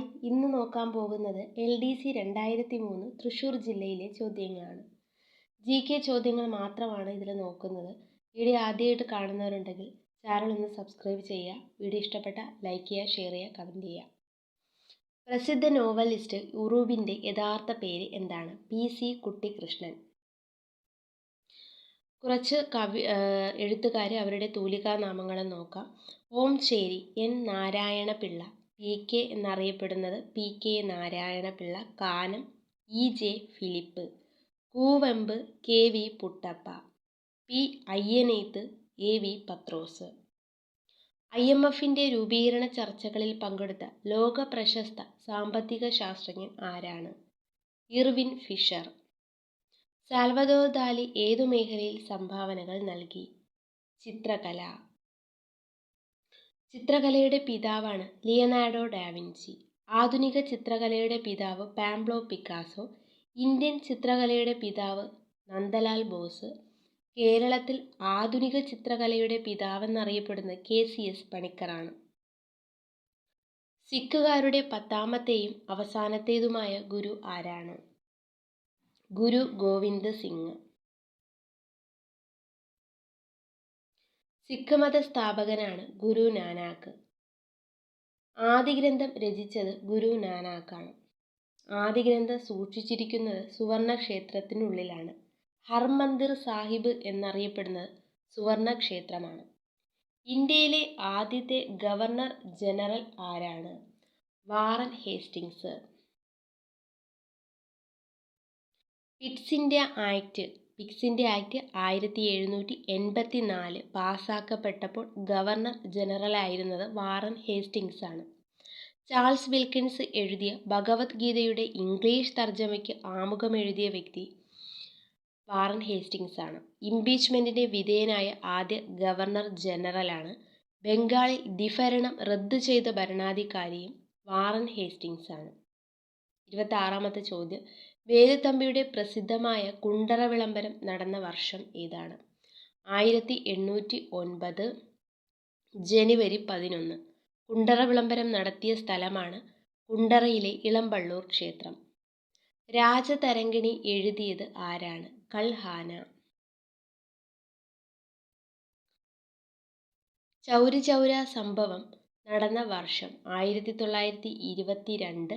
Hi ഇന്ന് നോക്കാൻ പോകുന്നത് എൽ ഡി സി രണ്ടായിരത്തി മൂന്ന് തൃശ്ശൂർ ജില്ലയിലെ ചോദ്യങ്ങളാണ്. ജി കെ ചോദ്യങ്ങൾ മാത്രമാണ് ഇതിൽ നോക്കുന്നത്. വീഡിയോ ആദ്യമായിട്ട് കാണുന്നവരുണ്ടെങ്കിൽ ചാനൽ ഒന്ന് സബ്സ്ക്രൈബ് ചെയ്യുക. വീഡിയോ ഇഷ്ടപ്പെട്ട ലൈക്ക് ചെയ്യുക ഷെയർ ചെയ്യുക കമന്റ് ചെയ്യുക. പ്രസിദ്ധ നോവലിസ്റ്റ് ഉറൂബിന്റെ യഥാർത്ഥ പേര് എന്താണ്? P C Kuttikrishnan. കുറച്ച് കവി എഴുത്തുകാർ അവരുടെ തൂലികാനാമങ്ങളെ നോക്കാം. Omchery N Narayana Pillai P K എന്നറിയപ്പെടുന്നത് P K Narayana Pillai Kanam E J Philip Kuvempu K V Puttappa P Ayyaneth A V Pathrose. I M എഫിന്റെ രൂപീകരണ ചർച്ചകളിൽ പങ്കെടുത്ത ലോക പ്രശസ്ത സാമ്പത്തിക ശാസ്ത്രജ്ഞൻ ആരാണ്? Irwin Fisher. സാൽവദോർ ദാലി ഏതു മേഖലയിൽ സംഭാവനകൾ നൽകി? ചിത്രകല. ചിത്രകലയുടെ പിതാവാണ് ലിയനാർഡോ ഡാവിൻസി ആധുനിക ചിത്രകലയുടെ പിതാവ് പാംബ്ലോ പിക്കാസോ. ഇന്ത്യൻ ചിത്രകലയുടെ പിതാവ് നന്ദലാൽ ബോസ്. കേരളത്തിൽ ആധുനിക ചിത്രകലയുടെ പിതാവെന്നറിയപ്പെടുന്ന കെ സി എസ് പണിക്കറാണ് സിഖുകാരുടെ പത്താമത്തെയും അവസാനത്തേതുമായ ഗുരു ആരാണ്? ഗുരു ഗോവിന്ദ് സിംഗ്. സിഖ് മത സ്ഥാപകനാണ് ഗുരു നാനാക്ക്. ആദി ഗ്രന്ഥം രചിച്ചത് ഗുരു നാനാക്കാണ്. ആദി ഗ്രന്ഥം സൂക്ഷിച്ചിരിക്കുന്നത് സുവർണ ക്ഷേത്രത്തിനുള്ളിലാണ് ഹർമന്ദിർ സാഹിബ് എന്നറിയപ്പെടുന്നത് സുവർണ ക്ഷേത്രമാണ് ഇന്ത്യയിലെ ആദ്യത്തെ ഗവർണർ ജനറൽ ആരാണ്? Warren Hastings Pitt's India Act Pitt's India Act ആയിരത്തി എഴുന്നൂറ്റി എൺപത്തി നാല് പാസ്സാക്കപ്പെട്ടപ്പോൾ ഗവർണർ ജനറലായിരുന്നത് വാറൻ ഹേസ്റ്റിങ്സ് ആണ് ചാൾസ് വിൽക്കിൻസ് എഴുതിയ ഭഗവത്ഗീതയുടെ ഇംഗ്ലീഷ് തർജമയ്ക്ക് ആമുഖം എഴുതിയ വ്യക്തി വാറൻ ഹേസ്റ്റിങ്സ് ആണ് ഇംപീച്ച്മെന്റിന് വിധേയനായ ആദ്യ ഗവർണർ ജനറലാണ്. ബംഗാളിൽ ഡിഫരണം റദ്ദു ചെയ്ത ഭരണാധികാരിയും വാറൻ ഹേസ്റ്റിങ്സ് ആണ് ഇരുപത്തി ആറാമത്തെ ചോദ്യം. വേലുത്തമ്പിയുടെ പ്രസിദ്ധമായ കുണ്ടറ വിളംബരം നടന്ന വർഷം ഏതാണ്? ആയിരത്തി എണ്ണൂറ്റി ഒൻപത് ജനുവരി പതിനൊന്ന്. കുണ്ടറ വിളംബരം നടത്തിയ സ്ഥലമാണ് കുണ്ടറയിലെ ഇളമ്പള്ളൂർ ക്ഷേത്രം. രാജതരംഗിണി എഴുതിയത് ആരാണ്? കൽഹാന. ചൗരി ചൗര സംഭവം നടന്ന വർഷം ആയിരത്തി തൊള്ളായിരത്തി ഇരുപത്തി രണ്ട്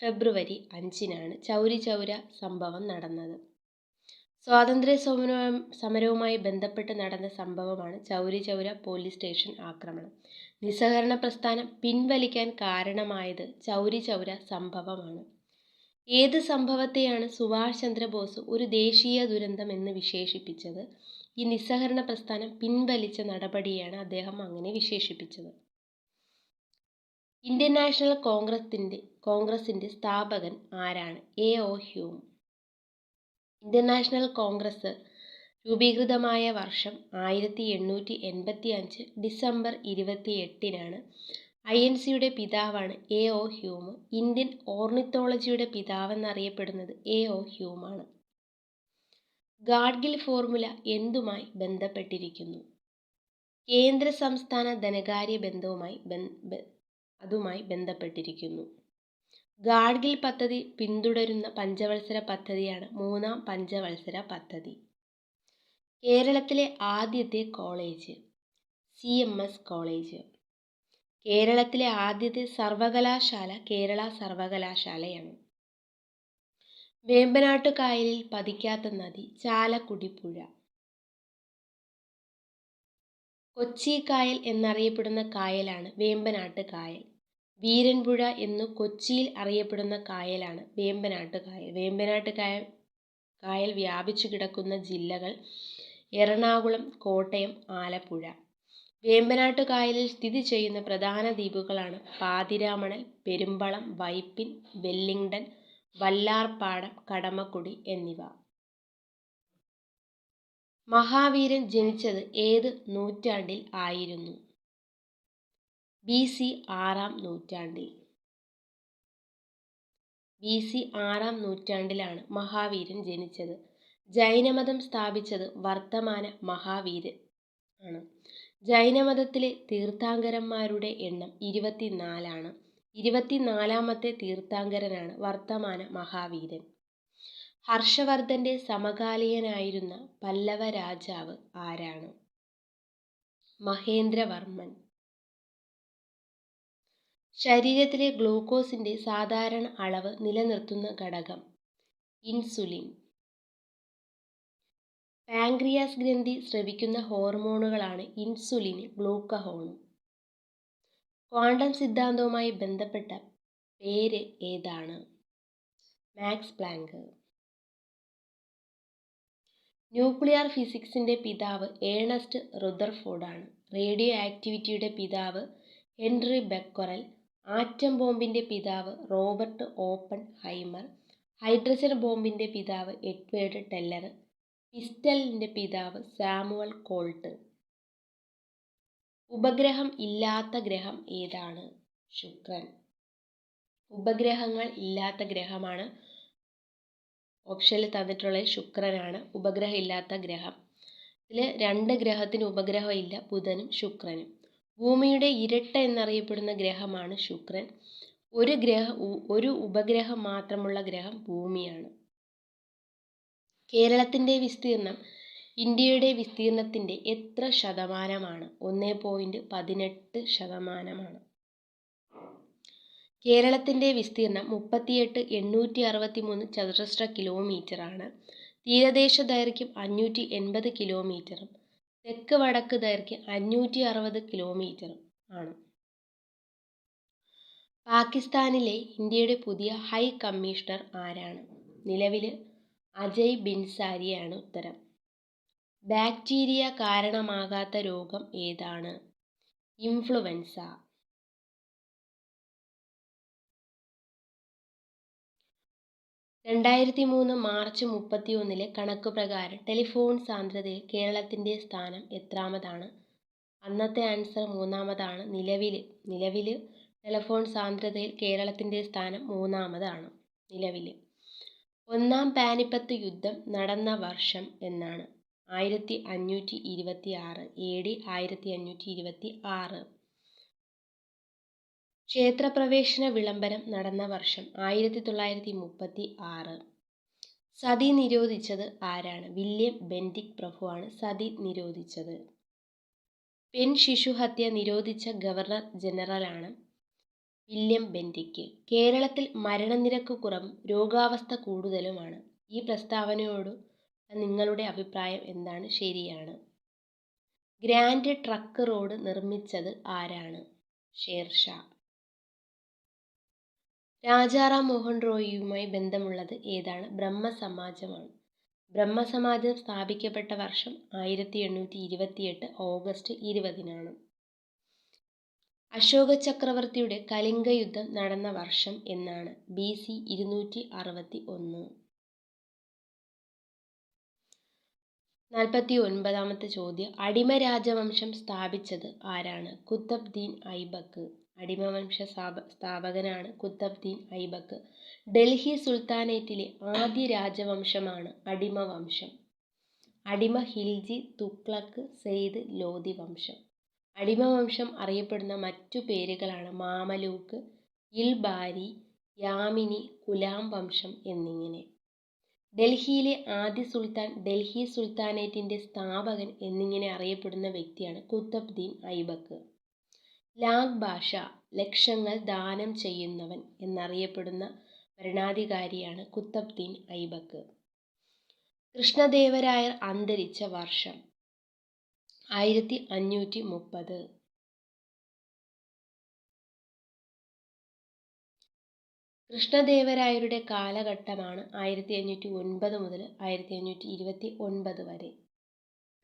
ഫെബ്രുവരി അഞ്ചിനാണ് ചൗരി ചൗര സംഭവം നടന്നത്. സ്വാതന്ത്ര്യ സമര സമരവുമായി ബന്ധപ്പെട്ട് നടന്ന സംഭവമാണ് ചൗരി ചൗര പോലീസ് സ്റ്റേഷൻ ആക്രമണം. നിസ്സഹകരണ പ്രസ്ഥാനം പിൻവലിക്കാൻ കാരണമായത് ചൗരി ചൗര സംഭവമാണ്. ഏത് സംഭവത്തെയാണ് സുഭാഷ് ചന്ദ്രബോസ് ഒരു ദേശീയ ദുരന്തം എന്ന് വിശേഷിപ്പിച്ചത്? ഈ നിസ്സഹകരണ പ്രസ്ഥാനം പിൻവലിച്ച നടപടിയാണ് അദ്ദേഹം അങ്ങനെ വിശേഷിപ്പിച്ചത്. ഇന്ത്യൻ നാഷണൽ കോൺഗ്രസിന്റെ കോൺഗ്രസിന്റെ സ്ഥാപകൻ ആരാണ്? A. O. Hume. Indian National Congress രൂപീകൃതമായ വർഷം ആയിരത്തി എണ്ണൂറ്റി എൺപത്തി അഞ്ച് ഡിസംബർ ഇരുപത്തി എട്ടിനാണ് ഐ. എൻ. സിയുടെ പിതാവാണ് എ. ഒ. ഹ്യൂം. ഇന്ത്യൻ ഓർണിത്തോളജിയുടെ പിതാവെന്നറിയപ്പെടുന്നത് എ. ഒ. ഹ്യൂമാണ്. ഗാഡ്ഗിൽ ഫോർമുല എന്തുമായി ബന്ധപ്പെട്ടിരിക്കുന്നു? കേന്ദ്ര സംസ്ഥാന ധനകാര്യ ബന്ധവുമായി അതുമായി ബന്ധപ്പെട്ടിരിക്കുന്നു. ഗാഡ്ഗിൽ പദ്ധതി പിന്തുടരുന്ന പഞ്ചവത്സര പദ്ധതിയാണ് മൂന്നാം പഞ്ചവത്സര പദ്ധതി. കേരളത്തിലെ ആദ്യത്തെ college C M S college. കേരളത്തിലെ ആദ്യത്തെ സർവകലാശാല കേരള സർവകലാശാലയാണ്. വേമ്പനാട്ട് കായലിൽ പതിക്കാത്ത നദി ചാലക്കുടി പുഴ. കൊച്ചി കായൽ എന്നറിയപ്പെടുന്ന കായലാണ് വേമ്പനാട്ട് കായൽ വീരൻപുഴ എന്നു കൊച്ചിയിൽ അറിയപ്പെടുന്ന കായലാണ് വേമ്പനാട്ട് കായൽ വേമ്പനാട്ട് കായൽ കായൽ വ്യാപിച്ചു കിടക്കുന്ന ജില്ലകൾ എറണാകുളം കോട്ടയം ആലപ്പുഴ. വേമ്പനാട്ട് കായലിൽ സ്ഥിതി ചെയ്യുന്ന പ്രധാന ദ്വീപുകളാണ് പാതിരാമണൽ പെരുമ്പളം വൈപ്പിൻ വെല്ലിംഗ്ടൺ വല്ലാർപാടം കടമക്കുടി എന്നിവ. മഹാവീരൻ ജനിച്ചത് ഏത് നൂറ്റാണ്ടിൽ ആയിരുന്നു? ബി സി ആറാം നൂറ്റാണ്ടിൽ. ബി സി ആറാം നൂറ്റാണ്ടിലാണ് മഹാവീരൻ ജനിച്ചത്. ജൈനമതം സ്ഥാപിച്ചത് വർത്തമാന മഹാവീരൻ ആണ്. ജൈനമതത്തിലെ തീർത്ഥാങ്കരന്മാരുടെ എണ്ണം ഇരുപത്തിനാലാണ്. ഇരുപത്തിനാലാമത്തെ തീർത്ഥാങ്കരനാണ് വർത്തമാന മഹാവീരൻ. ഹർഷവർദ്ധന്റെ സമകാലീയനായിരുന്ന പല്ലവ രാജാവ് ആരാണ്? മഹേന്ദ്രവർമ്മൻ. ശരീരത്തിലെ ഗ്ലൂക്കോസിന്റെ സാധാരണ അളവ് നിലനിർത്തുന്ന ഘടകം. ഇൻസുലിൻ. പാൻക്രിയാസ് ഗ്രന്ഥി സ്രവിക്കുന്ന ഹോർമോണുകളാണ് ഇൻസുലിന് ഗ്ലൂക്കഹോണും ക്വാണ്ടം സിദ്ധാന്തവുമായി ബന്ധപ്പെട്ട പേര് ഏതാണ്? Max Planck. ന്യൂക്ലിയർ ഫിസിക്സിന്റെ പിതാവ് ഏണസ്റ്റ് റുദർഫോർഡാണ്. റേഡിയോ ആക്ടിവിറ്റിയുടെ പിതാവ് ഹെൻറി ബെക്കൊറൽ. ആറ്റം ബോംബിന്റെ പിതാവ് റോബർട്ട് ഓപ്പൺ ഹൈമർ ഹൈഡ്രജൻ ബോംബിന്റെ പിതാവ് എഡ്വേർഡ് ടെല്ലർ പിസ്റ്റലിന്റെ പിതാവ് സാമുവൽ കോൾട്ട്. ഉപഗ്രഹം ഇല്ലാത്ത ഗ്രഹം ഏതാണ്? ശുക്രൻ. ഉപഗ്രഹങ്ങൾ ഇല്ലാത്ത ഗ്രഹമാണ്. ഓപ്ഷനിൽ തന്നിട്ടുള്ളത് ശുക്രനാണ്. ഉപഗ്രഹം ഇല്ലാത്ത ഗ്രഹം. ഇതിൽ രണ്ട് ഗ്രഹത്തിന് ഉപഗ്രഹം ഇല്ല. ബുധനും ശുക്രനും. ഭൂമിയുടെ ഇരട്ട എന്നറിയപ്പെടുന്ന ഗ്രഹമാണ് ശുക്രൻ. ഒരു ഗ്രഹ ഒരു ഉപഗ്രഹം മാത്രമുള്ള ഗ്രഹം ഭൂമിയാണ്. കേരളത്തിന്റെ വിസ്തീർണം ഇന്ത്യയുടെ വിസ്തീർണത്തിന്റെ എത്ര ശതമാനമാണ്? ഒന്ന് പോയിന്റ് പതിനെട്ട് ശതമാനമാണ്. കേരളത്തിന്റെ വിസ്തീർണം മുപ്പത്തിയെട്ട് എണ്ണൂറ്റി അറുപത്തി മൂന്ന് ചതുരശ്ര കിലോമീറ്ററാണ് തീരദേശ ദൈർഘ്യം അഞ്ഞൂറ്റി എൺപത് കിലോമീറ്ററും തെക്ക് വടക്ക് ദൈർഘ്യം അഞ്ഞൂറ്റി അറുപത് കിലോമീറ്റർ ആണ്. പാകിസ്ഥാനിലെ ഇന്ത്യയുടെ പുതിയ ഹൈ കമ്മീഷണർ ആരാണ്? നിലവിൽ അജയ് ബിൻസാരിയാണ് ഉത്തരം. ബാക്ടീരിയ കാരണമാകാത്ത രോഗം ഏതാണ്? ഇൻഫ്ലുവൻസ രണ്ടായിരത്തി മൂന്ന് മാർച്ച് മുപ്പത്തി ഒന്നിലെ കണക്ക് പ്രകാരം ടെലിഫോൺ സാന്ദ്രതയിൽ കേരളത്തിന്റെ സ്ഥാനം എത്രാമതാണ്? അന്നത്തെ ആൻസർ മൂന്നാമതാണ്. നിലവിൽ നിലവിൽ ടെലിഫോൺ സാന്ദ്രതയിൽ കേരളത്തിന്റെ സ്ഥാനം മൂന്നാമതാണ്. നിലവിൽ. ഒന്നാം പാനിപ്പത്ത് യുദ്ധം നടന്ന വർഷം എന്നാണ്. ആയിരത്തി അഞ്ഞൂറ്റി ഇരുപത്തി ആറ് എ ഡി ആയിരത്തി അഞ്ഞൂറ്റി ഇരുപത്തി ആറ് ക്ഷേത്രപ്രവേശന വിളംബരം നടന്ന വർഷം ആയിരത്തി തൊള്ളായിരത്തി മുപ്പത്തി ആറ് സതി നിരോധിച്ചത് ആരാണ്? വില്യം ബെൻഡിക് പ്രഭുവാണ് സതി നിരോധിച്ചത്. പെൺ ശിശുഹത്യ നിരോധിച്ച ഗവർണർ ജനറലാണ് വില്യം ബെൻഡിക്ക്. കേരളത്തിൽ മരണനിരക്ക് കുറവും രോഗാവസ്ഥ കൂടുതലുമാണ്. ഈ പ്രസ്താവനയോട് നിങ്ങളുടെ അഭിപ്രായം എന്താണ്? ശരിയാണ്. ഗ്രാൻഡ് ട്രക്ക് റോഡ് നിർമ്മിച്ചത് ആരാണ്? ഷേർഷാ. രാജാറാം മോഹൻ റോയിയുമായി ബന്ധമുള്ളത് ഏതാണ്? ബ്രഹ്മസമാജമാണ്. ബ്രഹ്മസമാജം സ്ഥാപിക്കപ്പെട്ട വർഷം ആയിരത്തി എണ്ണൂറ്റി ഇരുപത്തിയെട്ട് ഓഗസ്റ്റ് ഇരുപതിനാണ്. അശോക ചക്രവർത്തിയുടെ കലിംഗ യുദ്ധം നടന്ന വർഷം എന്നാണ് ബി സി ഇരുന്നൂറ്റി അറുപത്തി ഒന്ന് നാൽപ്പത്തി ഒൻപതാമത്തെ ചോദ്യം. അടിമ രാജവംശം സ്ഥാപിച്ചത് ആരാണ്? കുത്തബ്ദീൻ ഐബക്ക്. അടിമവംശ സ്ഥാപ സ്ഥാപകനാണ് കുത്തബ്ദീൻ ഐബക്ക്. ഡൽഹി സുൽത്താനേറ്റിലെ ആദ്യ രാജവംശമാണ് അടിമവംശം. അടിമ ഹിൽജി തുക്ലക്ക് സെയ്ദ് ലോധി വംശം അടിമവംശം അറിയപ്പെടുന്ന മറ്റു പേരുകളാണ് മാമലൂക്ക് ഇൽബാരി യാമിനി കുലാം വംശം എന്നിങ്ങനെ. ഡൽഹിയിലെ ആദ്യ സുൽത്താൻ ഡൽഹി സുൽത്താനേറ്റിന്റെ സ്ഥാപകൻ എന്നിങ്ങനെ അറിയപ്പെടുന്ന വ്യക്തിയാണ് കുത്തബ്ദീൻ ഐബക്ക്. ലാഗ് ഭാഷ ലക്ഷങ്ങൾ ദാനം ചെയ്യുന്നവൻ എന്നറിയപ്പെടുന്ന ഭരണാധികാരിയാണ് കുത്തബ്ദീൻ ഐബക്ക്. കൃഷ്ണദേവരായർ അന്തരിച്ച വർഷം ആയിരത്തി അഞ്ഞൂറ്റി മുപ്പത് കൃഷ്ണദേവരായരുടെ കാലഘട്ടമാണ് ആയിരത്തി അഞ്ഞൂറ്റി ഒൻപത് മുതൽ ആയിരത്തി അഞ്ഞൂറ്റി ഇരുപത്തി ഒൻപത് വരെ.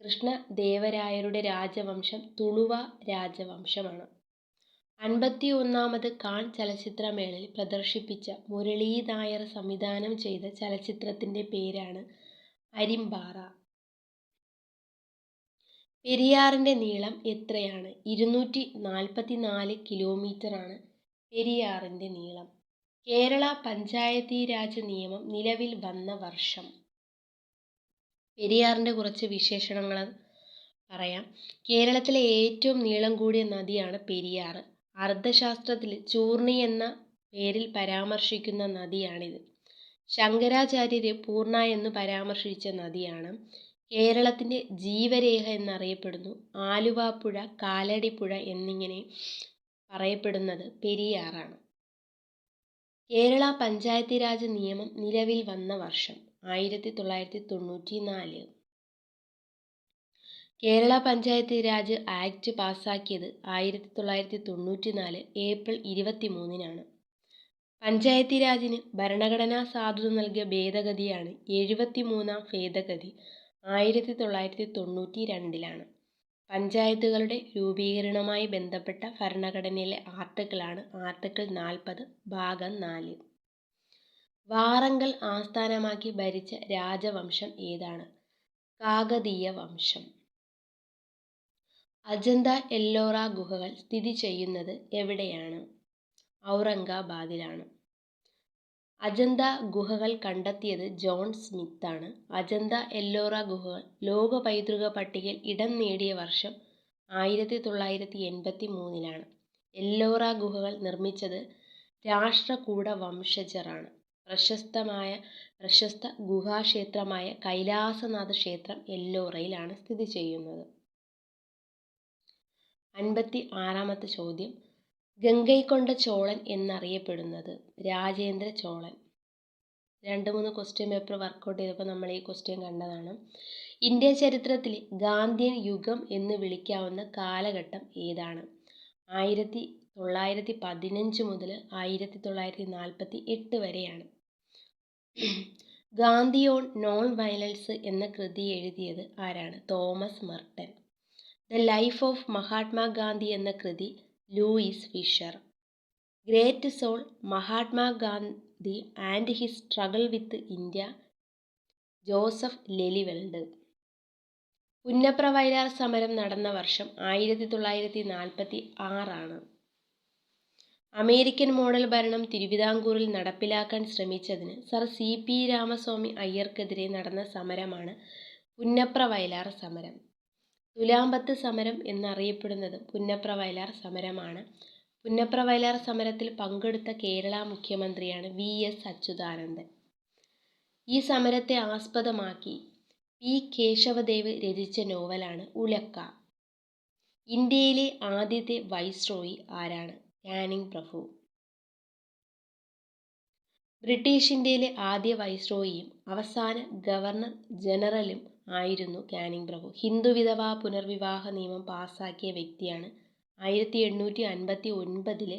കൃഷ്ണദേവരായരുടെ രാജവംശം തുളുവ രാജവംശമാണ്. അൻപത്തി ഒന്നാമത് കാൺ ചലച്ചിത്രമേളയിൽ പ്രദർശിപ്പിച്ച മുരളി നായർ സംവിധാനം ചെയ്ത ചലച്ചിത്രത്തിന്റെ പേരാണ് അരിമ്പാറ. പെരിയാറിന്റെ നീളം എത്രയാണ്? ഇരുന്നൂറ്റി നാൽപ്പത്തി നാല് കിലോമീറ്ററാണ് പെരിയാറിന്റെ നീളം. കേരള പഞ്ചായത്തി രാജ് നിയമം നിലവിൽ വന്ന വർഷം. പെരിയാറിന്റെ കുറച്ച് വിശേഷണങ്ങൾ പറയാം. കേരളത്തിലെ ഏറ്റവും നീളം കൂടിയ നദിയാണ് പെരിയാർ അർദ്ധശാസ്ത്രത്തിൽ ചൂർണി എന്ന പേരിൽ പരാമർശിക്കുന്ന നദിയാണിത്. ശങ്കരാചാര്യര് പൂർണ എന്ന് പരാമർശിച്ച നദിയാണ്. കേരളത്തിന്റെ ജീവരേഖ എന്നറിയപ്പെടുന്നു. ആലുവാപ്പുഴ കാലടിപ്പുഴ എന്നിങ്ങനെ പറയപ്പെടുന്നത് പെരിയാറാണ്. കേരള പഞ്ചായത്തി രാജ് നിയമം നിലവിൽ വന്ന വർഷം ആയിരത്തി തൊള്ളായിരത്തി തൊണ്ണൂറ്റി നാല് കേരള പഞ്ചായത്ത് രാജ് ആക്ട് പാസാക്കിയത് ആയിരത്തി തൊള്ളായിരത്തി തൊണ്ണൂറ്റി നാല് ഏപ്രിൽ ഇരുപത്തി മൂന്നിനാണ് പഞ്ചായത്തി രാജിന് ഭരണഘടനാ സാധുത നൽകിയ ഭേദഗതിയാണ് എഴുപത്തി മൂന്നാം ഭേദഗതി ആയിരത്തി തൊള്ളായിരത്തി തൊണ്ണൂറ്റി രണ്ടിലാണ് പഞ്ചായത്തുകളുടെ രൂപീകരണവുമായി ബന്ധപ്പെട്ട ഭരണഘടനയിലെ ആർട്ടിക്കിളാണ് ആർട്ടിക്കിൾ നാൽപ്പത് ഭാഗം നാല്. വാറങ്കൽ ആസ്ഥാനമാക്കി ഭരിച്ച രാജവംശം ഏതാണ്? കാകതീയ വംശം. അജന്ത എല്ലോറ ഗുഹകൾ സ്ഥിതി ചെയ്യുന്നത് എവിടെയാണ്? ഔറംഗാബാദിലാണ്. അജന്ത ഗുഹകൾ കണ്ടെത്തിയത് ജോൺ സ്മിത്താണ്. അജന്ത എല്ലോറ ഗുഹകൾ ലോക പൈതൃക പട്ടികയിൽ ഇടം നേടിയ വർഷം ആയിരത്തി തൊള്ളായിരത്തി എൺപത്തി മൂന്നിലാണ് എല്ലോറ ഗുഹകൾ നിർമ്മിച്ചത് രാഷ്ട്രകൂട വംശജറാണ് പ്രശസ്തമായ പ്രശസ്ത ഗുഹാക്ഷേത്രമായ കൈലാസനാഥ ക്ഷേത്രം എല്ലോറയിലാണ് സ്ഥിതി ചെയ്യുന്നത്. അൻപത്തി ആറാമത്തെ ചോദ്യം. ഗംഗൈക്കൊണ്ട ചോളൻ എന്നറിയപ്പെടുന്നത് രാജേന്ദ്ര ചോളൻ. രണ്ട് മൂന്ന് ക്വസ്റ്റ്യൻ പേപ്പർ വർക്കൗട്ട് ചെയ്തപ്പോൾ നമ്മൾ ഈ ക്വസ്റ്റ്യൻ കണ്ടതാണ്. ഇന്ത്യ ചരിത്രത്തിൽ ഗാന്ധിയൻ യുഗം എന്ന് വിളിക്കാവുന്ന കാലഘട്ടം ഏതാണ്? ആയിരത്തി തൊള്ളായിരത്തി പതിനഞ്ച് മുതൽ ആയിരത്തി തൊള്ളായിരത്തി നാൽപ്പത്തി എട്ട് വരെയാണ്. ഗാന്ധിയോൺ നോൺ വയലൻസ് എന്ന കൃതി എഴുതിയത് ആരാണ്? Thomas Merton. The life of Mahatma Gandhi എന്ന കൃതി Louis Fischer. Great soul Mahatma Gandhi and his struggle with India Joseph Lelyveld. Punnapra Vayalar സമരം നടന്ന വർഷം ആയിരത്തി തൊള്ളായിരത്തി നാൽപ്പത്തി ആറാണ് അമേരിക്കൻ മോഡൽ ഭരണം തിരുവിതാംകൂറിൽ നടപ്പിലാക്കാൻ ശ്രമിച്ചതിന് സർ സി പി രാമസ്വാമി അയ്യർക്കെതിരെ നടന്ന സമരമാണ് പുന്നപ്ര വയലാർ സമരം. തുലാമ്പത്ത് സമരം എന്നറിയപ്പെടുന്നത് പുന്നപ്ര വയലാർ സമരമാണ്. പുന്നപ്ര വയലാർ സമരത്തിൽ പങ്കെടുത്ത കേരള മുഖ്യമന്ത്രിയാണ് വി എസ് അച്യുതാനന്ദൻ. ഈ സമരത്തെ ആസ്പദമാക്കി പി കേശവദേവ് രചിച്ച നോവലാണ് ഉലക്ക. ഇന്ത്യയിലെ ആദ്യത്തെ വൈസ്രോയി ആരാണ്? കാനിങ് പ്രഭു. ബ്രിട്ടീഷ് ഇന്ത്യയിലെ ആദ്യ വൈസ്രോയിയും അവസാന ഗവർണർ ജനറലും ആയിരുന്നു കാനിങ് പ്രഭു. ഹിന്ദു വിധവാ പുനർവിവാഹ നിയമം പാസാക്കിയ വ്യക്തിയാണ് ആയിരത്തി എണ്ണൂറ്റി അൻപത്തി ഒൻപതിൽ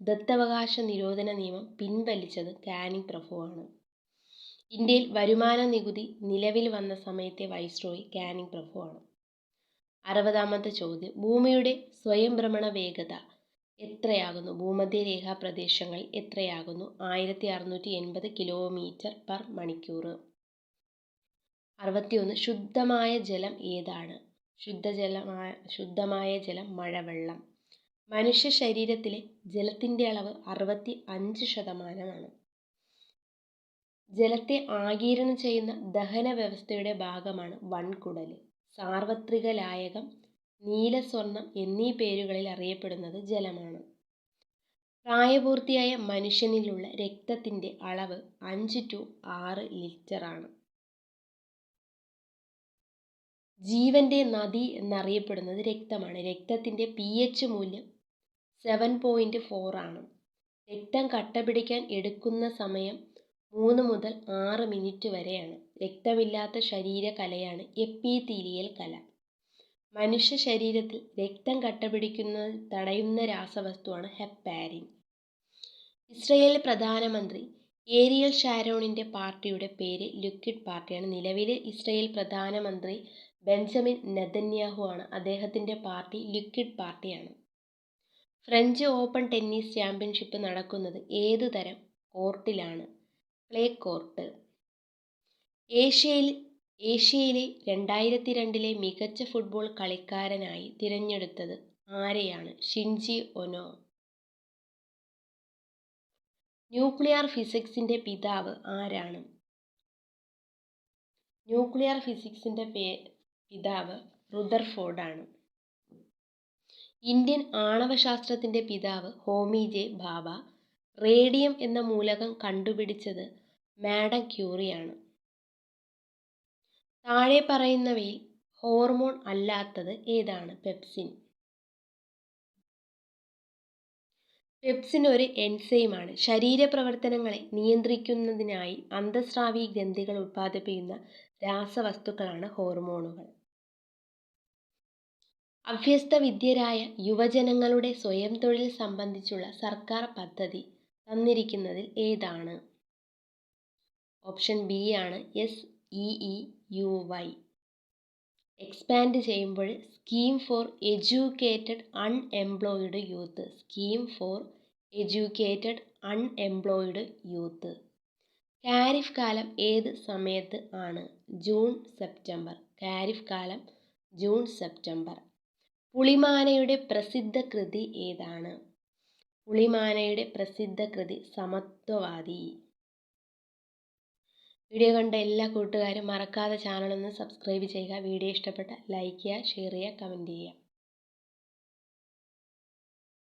ദത്തവകാശ നിരോധന നിയമം പിൻവലിച്ചത് കാനിങ് പ്രഭുവാണ്. ഇന്ത്യയിൽ വരുമാന നികുതി നിലവിൽ വന്ന സമയത്തെ വൈസ്രോയി കാനിങ് പ്രഭുവാണ്. അറുപതാമത്തെ ചോദ്യം. ഭൂമിയുടെ സ്വയംഭ്രമണ വേഗത എത്രയാകുന്നു? ഭൂമധ്യരേഖാ പ്രദേശങ്ങൾ എത്രയാകുന്നു? ആയിരത്തി അറുന്നൂറ്റി എൺപത് കിലോമീറ്റർ പെർ മണിക്കൂർ അറുപത്തിയൊന്ന്. ശുദ്ധമായ ജലം ഏതാണ്? ശുദ്ധജലമായ ശുദ്ധമായ ജലം മഴവെള്ളം. മനുഷ്യ ശരീരത്തിലെ ജലത്തിന്റെ അളവ് അറുപത്തി അഞ്ച് ശതമാനമാണ്. ജലത്തെ ആഗിരണം ചെയ്യുന്ന ദഹന വ്യവസ്ഥയുടെ ഭാഗമാണ് വൻകുടൽ സാർവത്രിക ലായകം നീലസ്വർണം എന്നീ പേരുകളിൽ അറിയപ്പെടുന്നത് ജലമാണ്. പ്രായപൂർത്തിയായ മനുഷ്യനിലുള്ള രക്തത്തിന്റെ അളവ് അഞ്ച് ടു ആറ് ലിറ്ററാണ്. ജീവന്റെ നദി എന്നറിയപ്പെടുന്നത് രക്തമാണ്. രക്തത്തിന്റെ പി എച്ച് മൂല്യം സെവൻ പോയിന്റ് ആണ്. രക്തം കട്ട പിടിക്കാൻ എടുക്കുന്ന സമയം മൂന്ന് മുതൽ ആറ് മിനിറ്റ് വരെയാണ്. രക്തമില്ലാത്ത ശരീരകലയാണ് എപ്പിത്തീലിയൽ കല. മനുഷ്യ ശരീരത്തിൽ രക്തം കട്ടപിടിക്കുന്നത് തടയുന്ന രാസവസ്തുവാണ് ഹെപ്പാരിൻ. ഇസ്രയേൽ പ്രധാനമന്ത്രി ഏരിയൽ ഷാരോണിന്റെ പാർട്ടിയുടെ പേര് ലിക്വിഡ് പാർട്ടിയാണ്. നിലവിലെ ഇസ്രയേൽ പ്രധാനമന്ത്രി ബെഞ്ചമിൻ നെതന്യാഹു ആണ് അദ്ദേഹത്തിന്റെ പാർട്ടി ലിക്വിഡ് പാർട്ടിയാണ്. ഫ്രഞ്ച് ഓപ്പൺ ടെന്നീസ് ചാമ്പ്യൻഷിപ്പ് നടക്കുന്നത് ഏതു തരം കോർട്ടിലാണ്? Clay court. ഏഷ്യയിൽ ഏഷ്യയിലെ രണ്ടായിരത്തി രണ്ടിലെ മികച്ച ഫുട്ബോൾ കളിക്കാരനായി തിരഞ്ഞെടുത്തത് ആരെയാണ്? ഷിൻജി ഒനോ. ന്യൂക്ലിയർ ഫിസിക്സിന്റെ പിതാവ് ആരാണ്? ന്യൂക്ലിയർ ഫിസിക്സിന്റെ പേ പിതാവ് റുദർഫോർഡാണ്. ഇന്ത്യൻ ആണവശാസ്ത്രത്തിന്റെ പിതാവ് ഹോമി ജെ ബാബ റേഡിയം എന്ന മൂലകം കണ്ടുപിടിച്ചത് മാഡം ക്യൂറിയാണ്. താഴെ പറയുന്നവയിൽ ഹോർമോൺ അല്ലാത്തത് ഏതാണ്? പെപ്സിൻ. പെപ്സിൻ ഒരു എൻസൈമാണ്. ശരീരപ്രവർത്തനങ്ങളെ നിയന്ത്രിക്കുന്നതിനായി അന്തസ്രാവി ഗ്രന്ഥികൾ ഉൽപ്പാദിപ്പിക്കുന്ന രാസവസ്തുക്കളാണ് ഹോർമോണുകൾ. അഭ്യസ്ത വിദ്യരായ യുവജനങ്ങളുടെ സ്വയം തൊഴിൽ സംബന്ധിച്ചുള്ള സർക്കാർ പദ്ധതി തന്നിരിക്കുന്നതിൽ ഏതാണ്? ഓപ്ഷൻ ബി ആണ് S E E U Y expand ചെയ്യുമ്പോൾ scheme for educated unemployed youth. Scheme for educated unemployed youth. Kharif കാലം ഏത് സമയത്ത് ആണ്? June September. ഖാരിഫ് കാലം ജൂൺ സെപ്റ്റംബർ. പുളിമാനയുടെ പ്രസിദ്ധ കൃതി ഏതാണ്? പുളിമാനയുടെ പ്രസിദ്ധ കൃതി സമത്വവാദി. വീഡിയോ കണ്ട എല്ലാ കൂട്ടുകാരും മറക്കാതെ ചാനലൊന്ന് സബ്സ്ക്രൈബ് ചെയ്യുക. വീഡിയോ ഇഷ്ടപ്പെട്ട ലൈക്ക് ചെയ്യുക ഷെയർ ചെയ്യുക കമന്റ് ചെയ്യുക.